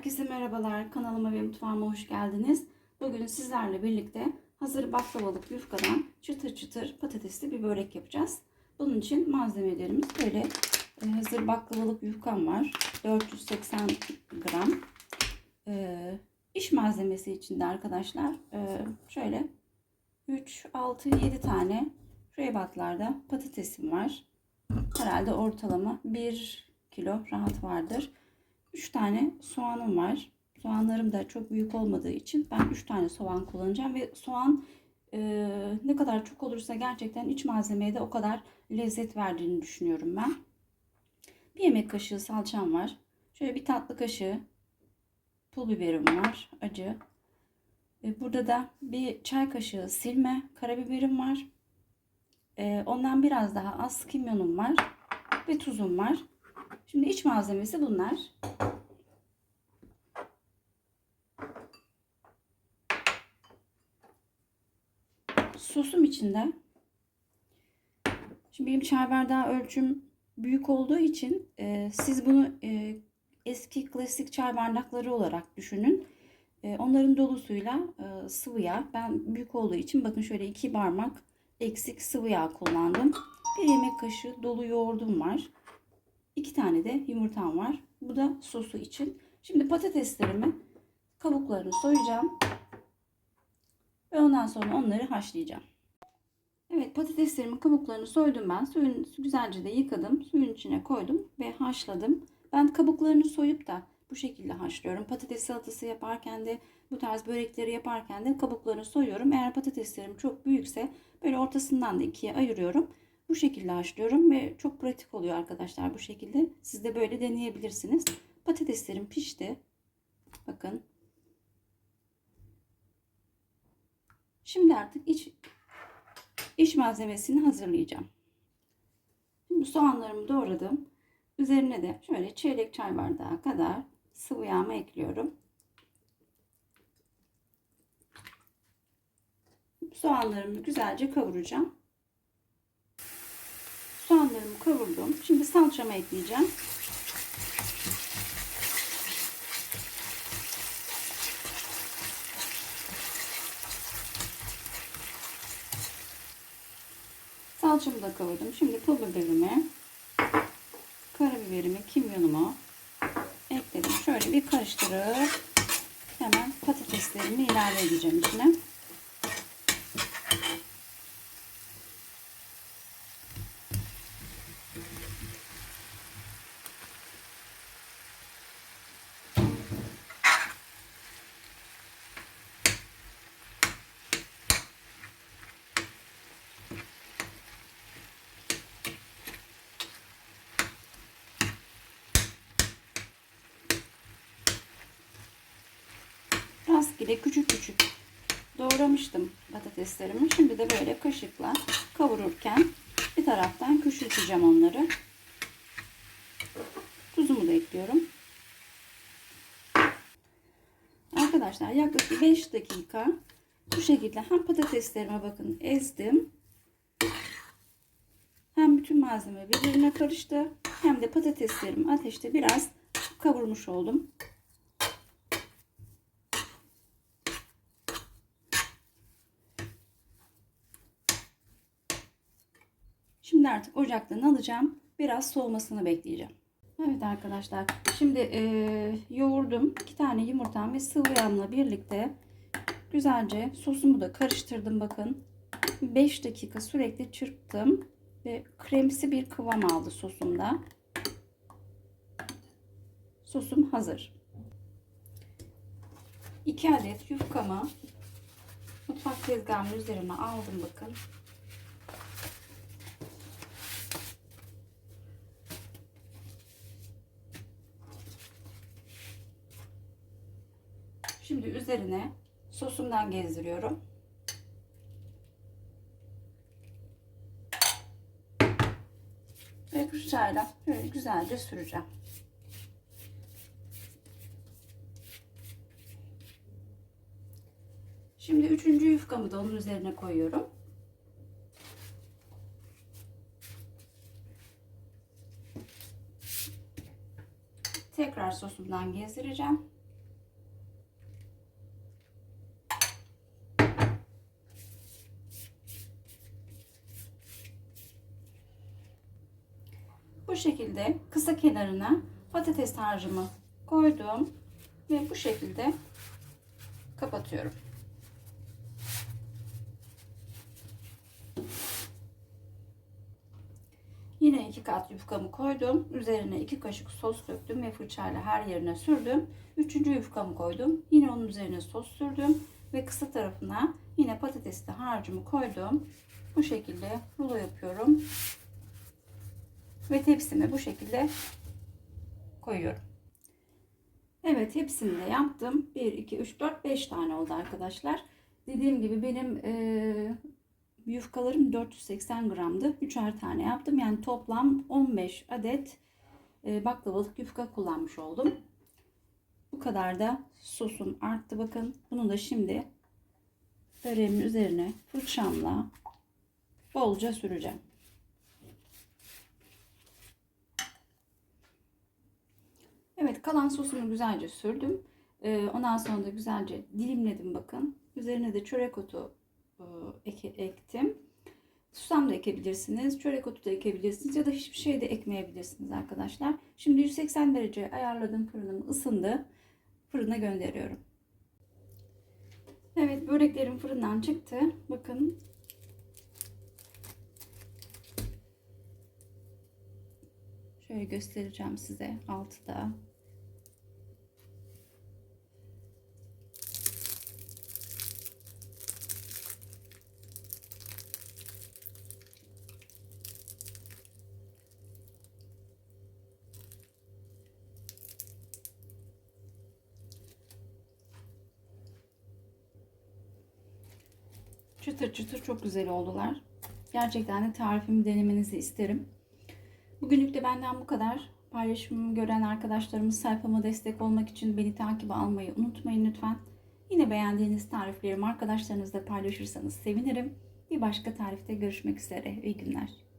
Herkese merhabalar. Kanalıma ve mutfağıma hoş geldiniz. Bugün sizlerle birlikte hazır baklavalık yufkadan çıtır çıtır patatesli bir börek yapacağız. Bunun için malzemelerimiz böyle e, hazır baklavalık yufkam var. 480 gram. E, iş malzemesi içinde arkadaşlar e, şöyle 3, 6, 7 tane şu ebatlarda patatesim var. Herhalde ortalama 1 kilo rahat vardır. 3 tane soğanım var. Soğanlarım da çok büyük olmadığı için ben 3 tane soğan kullanacağım ve soğan e, ne kadar çok olursa gerçekten iç malzemeye de o kadar lezzet verdiğini düşünüyorum ben. Bir yemek kaşığı salçam var. Şöyle bir tatlı kaşığı pul biberim var. Acı. E, burada da bir çay kaşığı silme karabiberim var. E, ondan biraz daha az kimyonum var. Ve tuzum var. Şimdi iç malzemesi bunlar. Sosum içinde. Şimdi benim çay bardağı ölçüm büyük olduğu için e, siz bunu e, eski klasik çay bardakları olarak düşünün. E, onların dolusuyla e, sıvı yağ. Ben büyük olduğu için bakın şöyle iki parmak eksik sıvı yağ kullandım. Bir yemek kaşığı dolu yoğurdum var. İki tane de yumurtam var. Bu da sosu için. Şimdi patateslerimi kabuklarını soyacağım. Ve ondan sonra onları haşlayacağım. Evet patateslerimin kabuklarını soydum ben. Suyun güzelce de yıkadım. Suyun içine koydum ve haşladım. Ben kabuklarını soyup da bu şekilde haşlıyorum. Patates salatası yaparken de bu tarz börekleri yaparken de kabuklarını soyuyorum. Eğer patateslerim çok büyükse böyle ortasından da ikiye ayırıyorum. Bu şekilde haşlıyorum ve çok pratik oluyor arkadaşlar bu şekilde. Siz de böyle deneyebilirsiniz. Patateslerim pişti. Bakın. Şimdi artık iç iç malzemesini hazırlayacağım. Şimdi soğanlarımı doğradım. Üzerine de şöyle çeyrek çay bardağı kadar sıvı yağımı ekliyorum. Soğanlarımı güzelce kavuracağım. Kavurdum. Şimdi salçamı ekleyeceğim. Salçamı da kavurdum. Şimdi pul biberimi, karabiberimi, kimyonumu ekledim. Şöyle bir karıştırıp hemen patateslerimi ilave edeceğim içine. Rastgele küçük küçük doğramıştım patateslerimi. Şimdi de böyle kaşıkla kavururken bir taraftan küçülteceğim onları. Tuzumu da ekliyorum. Arkadaşlar yaklaşık 5 dakika bu şekilde hem patateslerime bakın ezdim. Hem bütün malzeme birbirine karıştı. Hem de patateslerimi ateşte biraz kavurmuş oldum. Şimdi artık ocaktan alacağım. Biraz soğumasını bekleyeceğim. Evet arkadaşlar. Şimdi e, yoğurdum. iki tane yumurtam ve sıvı yağımla birlikte güzelce sosumu da karıştırdım bakın. 5 dakika sürekli çırptım. Ve kremsi bir kıvam aldı sosumda. Sosum hazır. 2 adet yufkamı mutfak tezgahımın üzerine aldım bakın. Şimdi üzerine sosumdan gezdiriyorum. Ve fırçayla böyle güzelce süreceğim. Şimdi üçüncü yufkamı da onun üzerine koyuyorum. Tekrar sosumdan gezdireceğim. Bu şekilde kısa kenarına patates harcımı koydum ve bu şekilde kapatıyorum. Yine iki kat yufkamı koydum. Üzerine iki kaşık sos döktüm ve fırçayla her yerine sürdüm. Üçüncü yufkamı koydum. Yine onun üzerine sos sürdüm ve kısa tarafına yine patatesli harcımı koydum. Bu şekilde rulo yapıyorum. Ve tepsime bu şekilde koyuyorum. Evet hepsini de yaptım. 1, 2, 3, 4, 5 tane oldu arkadaşlar. Dediğim gibi benim e, yufkalarım 480 gramdı. 3'er tane yaptım. Yani toplam 15 adet e, baklavalık yufka kullanmış oldum. Bu kadar da sosum arttı. Bakın bunu da şimdi böreğimin üzerine fırçamla bolca süreceğim. Evet kalan sosumu güzelce sürdüm. Ee, ondan sonra da güzelce dilimledim bakın. Üzerine de çörek otu e, ektim. Susam da ekebilirsiniz. Çörek otu da ekebilirsiniz. Ya da hiçbir şey de ekmeyebilirsiniz arkadaşlar. Şimdi 180 derece ayarladığım fırınım ısındı. Fırına gönderiyorum. Evet böreklerim fırından çıktı. Bakın Şöyle göstereceğim size altıda. Çıtır çıtır çok güzel oldular. Gerçekten de tarifimi denemenizi isterim. Bugünlük de benden bu kadar. Paylaşımımı gören arkadaşlarımız sayfama destek olmak için beni takip almayı unutmayın lütfen. Yine beğendiğiniz tariflerimi arkadaşlarınızla paylaşırsanız sevinirim. Bir başka tarifte görüşmek üzere. İyi günler.